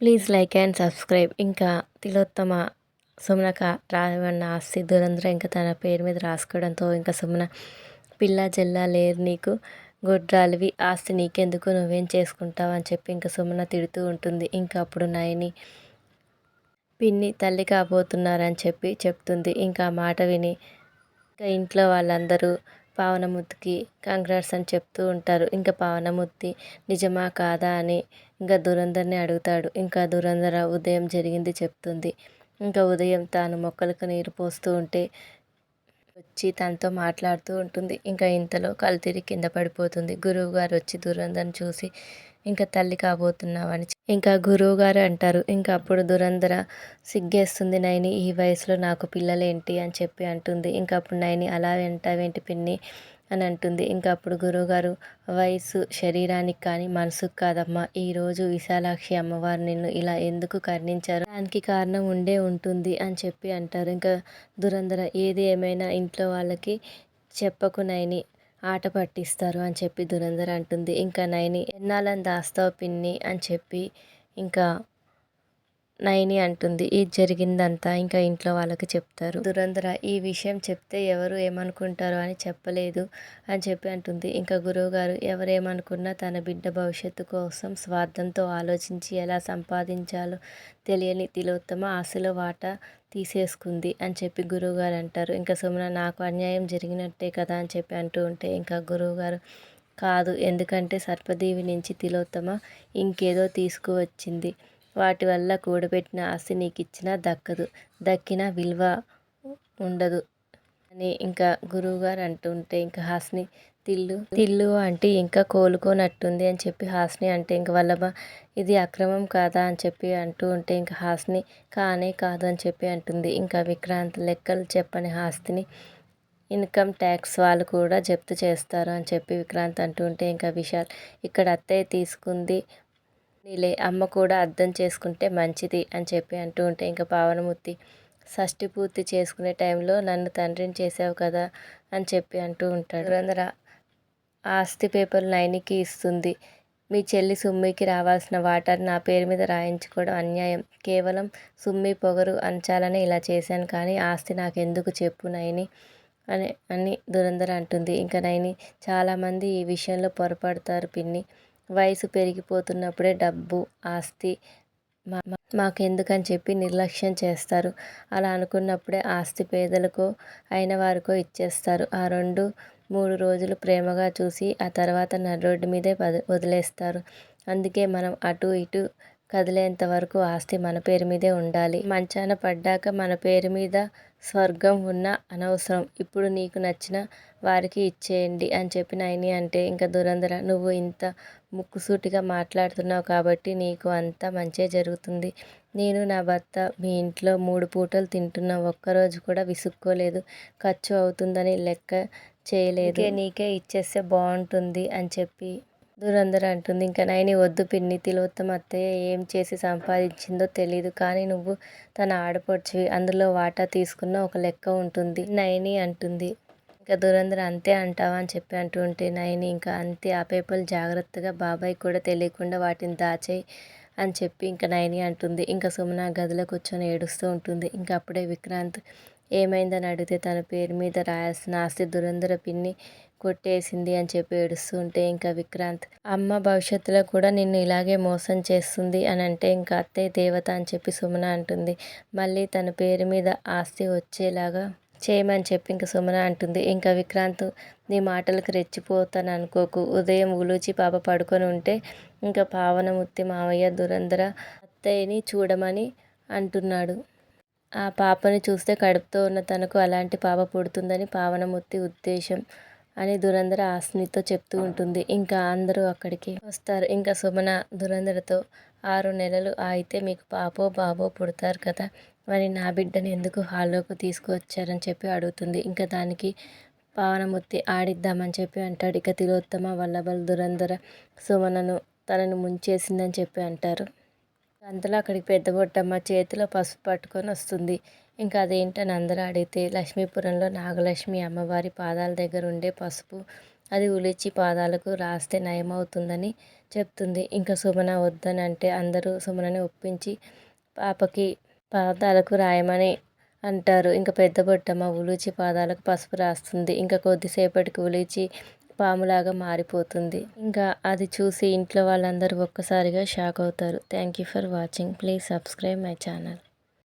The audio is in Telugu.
Please like and subscribe. ఇంకా తిలోత్తమ సుమనక రావన్న ఆస్తి దురంధ్ర ఇంకా తన పేరు మీద రాసుకోవడంతో ఇంకా సుమన పిల్ల జల్లా లేరు నీకు. గొడ్రాలివి ఆస్తి నీకెందుకు? నువ్వేం చేసుకుంటావు? అని చెప్పి ఇంకా సుమన తిడుతూ ఉంటుంది. ఇంకా అప్పుడు నయని పిన్ని తల్లి కాబోతున్నారని చెప్పి చెప్తుంది. ఇంకా మాట విని ఇంకా ఇంట్లో వాళ్ళందరూ పావనమూర్తికి కంగ్రాట్స్ అని చెప్తూ ఉంటారు. ఇంకా పావనమూర్తి నిజమా కాదా? అని ఇంకా దురంధర్ని అడుగుతాడు. ఇంకా దురంధర ఉదయం జరిగింది చెప్తుంది. ఇంకా ఉదయం తాను మొక్కలకు నీరు పోస్తూ ఉంటే వచ్చి తనతో మాట్లాడుతూ ఉంటుంది. ఇంకా ఇంతలో కళ్ళు తిరిగి కింద పడిపోతుంది. గురువు గారు వచ్చి దురంధర్ని చూసి ఇంకా తల్లి కాబోతున్నావని ఇంకా గురువు గారు అంటారు. ఇంకా అప్పుడు దురంధర సిగ్గేస్తుంది నైని ఈ వయసులో నాకు పిల్లలేంటి? అని చెప్పి అంటుంది. ఇంకా అప్పుడు నైని అలా వెంటావేంటి పిన్ని? అని అంటుంది. ఇంకా అప్పుడు గురువుగారు వయసు శరీరానికి కానీ మనసుకు కాదమ్మా. ఈరోజు విశాలాక్షి అమ్మవారు నిన్ను ఇలా ఎందుకు కర్ణించారు? దానికి కారణం ఉండే ఉంటుంది అని చెప్పి అంటారు. ఇంకా దురంధర ఏది ఏమైనా ఇంట్లో వాళ్ళకి చెప్పకు నైని ఆట పట్టిస్తారు అని చెప్పి దురంధర అంటుంది. ఇంకా నైని ఎన్నాళ్ళని దాస్తావు పిన్ని అని చెప్పి ఇంకా నైని అంటుంది. ఇది జరిగిందంతా ఇంకా ఇంట్లో వాళ్ళకి చెప్తారు. దురంధర ఈ విషయం చెప్తే ఎవరు ఏమనుకుంటారు అని చెప్పలేదు అని చెప్పి అంటుంది. ఇంకా గురువుగారు ఎవరేమనుకున్నా తన బిడ్డ భవిష్యత్తు కోసం స్వార్థంతో ఆలోచించి ఎలా సంపాదించాలో తెలియని తిలోత్తమ ఆశలో వాటా తీసేసుకుంది అని చెప్పి గురువుగారు అంటారు. ఇంకా సుమన నాకు అన్యాయం జరిగినట్టే కదా అని చెప్పి అంటూ ఉంటే ఇంకా గురువుగారు కాదు ఎందుకంటే సర్పదేవి నుంచి తిలోత్తమ ఇంకేదో తీసుకువచ్చింది. వాటి వల్ల కూడబెట్టిన ఆస్తి నీకు ఇచ్చినా దక్కదు. దక్కిన విలువ ఉండదు. అని ఇంకా గురువుగారు అంటుంటే ఇంకా హాస్ని తిల్లు తిల్లు అంటే ఇంకా కోలుకోనట్టుంది అని చెప్పి హాస్ని అంటే ఇంక వల్లభ ఇది అక్రమం కాదా అని చెప్పి అంటూ ఉంటే ఇంకా హాస్ని కానే కాదు అని చెప్పి అంటుంది. ఇంకా విక్రాంత్ లెక్కలు చెప్పని హాస్తిని ఇన్కమ్ ట్యాక్స్ వాళ్ళు కూడా జప్తు చేస్తారు అని చెప్పి విక్రాంత్ అంటూ ఉంటే ఇంకా విశాల్ ఇక్కడ అత్తయ్య తీసుకుంది నీలే అమ్మ కూడా అర్థం చేసుకుంటే మంచిది అని చెప్పి అంటూ ఉంటే ఇంకా పావనమూర్తి షష్టి పూర్తి చేసుకునే టైంలో నన్ను తండ్రిని చేసావు కదా అని చెప్పి అంటూ ఉంటాడు. రంధ్ర ఆస్తి పేపర్ నైనికి ఇస్తుంది. మీ చెల్లి సుమ్మికి రావాల్సిన వాటర్ నా పేరు మీద రాయించుకోవడం అన్యాయం. కేవలం సుమ్మి పొగరు అంచాలని ఇలా చేశాను కానీ ఆస్తి నాకు ఎందుకు చెప్పు నైని అని అని దురంధర అంటుంది. ఇంకా నైని చాలామంది ఈ విషయంలో పొరపడతారు పిన్ని. వయసు పెరిగిపోతున్నప్పుడే డబ్బు ఆస్తి మా మాకెందుకని చెప్పి నిర్లక్ష్యం చేస్తారు. అలా అనుకున్నప్పుడే ఆస్తి పేదలకో అయిన వారికో ఇచ్చేస్తారు. ఆ రెండు మూడు రోజులు ప్రేమగా చూసి ఆ తర్వాత రోడ్డు మీదే వదిలేస్తారు. అందుకే మనం అటు ఇటు కదిలేంత వరకు ఆస్తి మన పేరు మీదే ఉండాలి. మంచాన పడ్డాక మన పేరు మీద స్వర్గం ఉన్న అనవసరం. ఇప్పుడు నీకు నచ్చిన వారికి ఇచ్చేయండి అని చెప్పిన నైని అంటే ఇంకా దురంధర నువ్వు ఇంత ముక్కుసూటిగా మాట్లాడుతున్నావు కాబట్టి నీకు అంతా మంచే జరుగుతుంది. నేను నా భర్త మీ ఇంట్లో మూడు పూటలు తింటున్నా ఒక్కరోజు కూడా విసుక్కోలేదు. ఖర్చు అవుతుందని లెక్క చేయలేదు. నీకే ఇచ్చేస్తే బాగుంటుంది అని చెప్పి దురంధర అంటుంది ఇంకా నైని వద్దు పిన్ని తిలోత్తమ అత్తయ్య ఏం చేసి సంపాదించిందో తెలీదు కానీ నువ్వు తన ఆడపడుచువి అందులో వాటా తీసుకున్న ఒక లెక్క ఉంటుంది. నైని అంటుంది. ఇంకా దురంధర అంతే అంటావా అని చెప్పి అంటూ ఉంటే నైని ఇంకా అంతే ఆ పేపర్లు జాగ్రత్తగా బాబాయ్ కూడా తెలియకుండా వాటిని దాచేయి అని చెప్పి ఇంకా నైని అంటుంది. ఇంకా సుమన గదిలో కూర్చొని ఏడుస్తూ ఉంటుంది. ఇంకా అప్పుడే విక్రాంత్ ఏమైందని అడిగితే తన పేరు మీద రాయాల్సిన ఆస్తి దురంధర పిన్ని కొట్టేసింది అని చెప్పి ఏడుస్తూ ఉంటే ఇంకా విక్రాంత్ అమ్మ భవిష్యత్తులో కూడా నిన్ను ఇలాగే మోసం చేస్తుంది అని అంటే ఇంకా అత్తయ్య దేవత అని చెప్పి సుమన అంటుంది. మళ్ళీ తన పేరు మీద ఆస్తి వచ్చేలాగా చేయమని చెప్పి ఇంకా సుమన అంటుంది. ఇంకా విక్రాంత్ నీ మాటలకు రెచ్చిపోతాను అనుకోకు. ఉదయం ఉలూచి పాప పడుకొని ఉంటే ఇంకా పావనముత్తి మావయ్య దురంధర అత్తయ్యని చూడమని అంటున్నాడు. ఆ పాపని చూస్తే కడుపుతో ఉన్న తనకు అలాంటి పాప పుడుతుందని పావనమూర్తి ఉద్దేశం అని దురంధర ఆస్నితో చెప్తూ ఉంటుంది. ఇంకా అందరూ అక్కడికి వస్తారు. ఇంకా సుమన దురంధరతో ఆరు నెలలు అయితే మీకు పాపో బాబో పుడతారు కదా. మరి నా బిడ్డని ఎందుకు హాల్లోకి తీసుకువచ్చారని చెప్పి అడుగుతుంది. ఇంకా దానికి పావనమూర్తి ఆడిద్దామని చెప్పి అంటాడు. ఇక తిలోత్తమ వల్లభల్ దురంధర సుమనను తనను ముంచేసిందని చెప్పి అంటారు. అంతలో అక్కడికి పెద్ద బొట్టమ్మ చేతిలో పసుపు పట్టుకొని వస్తుంది. ఇంకా అదేంటని అందరూ అడిగితే లక్ష్మీపురంలో నాగలక్ష్మి అమ్మవారి పాదాల దగ్గర ఉండే పసుపు అది ఉలిచి పాదాలకు రాస్తే నయమవుతుందని చెప్తుంది. ఇంకా సుమన వద్దని అంటే అందరూ సుమనని ఒప్పించి పాపకి పాదాలకు రాయమని అంటారు. ఇంకా పెద్ద బొట్టమ్మ ఉలిచి పాదాలకు పసుపు రాస్తుంది. ఇంకా కొద్దిసేపటికి ఉలిచి పాములాగా మారిపోతుంది. ఇంకా అది చూసి ఇంట్లో వాళ్ళందరూ ఒక్కసారిగా షాక్ అవుతారు. Thank you for watching. Please subscribe my channel.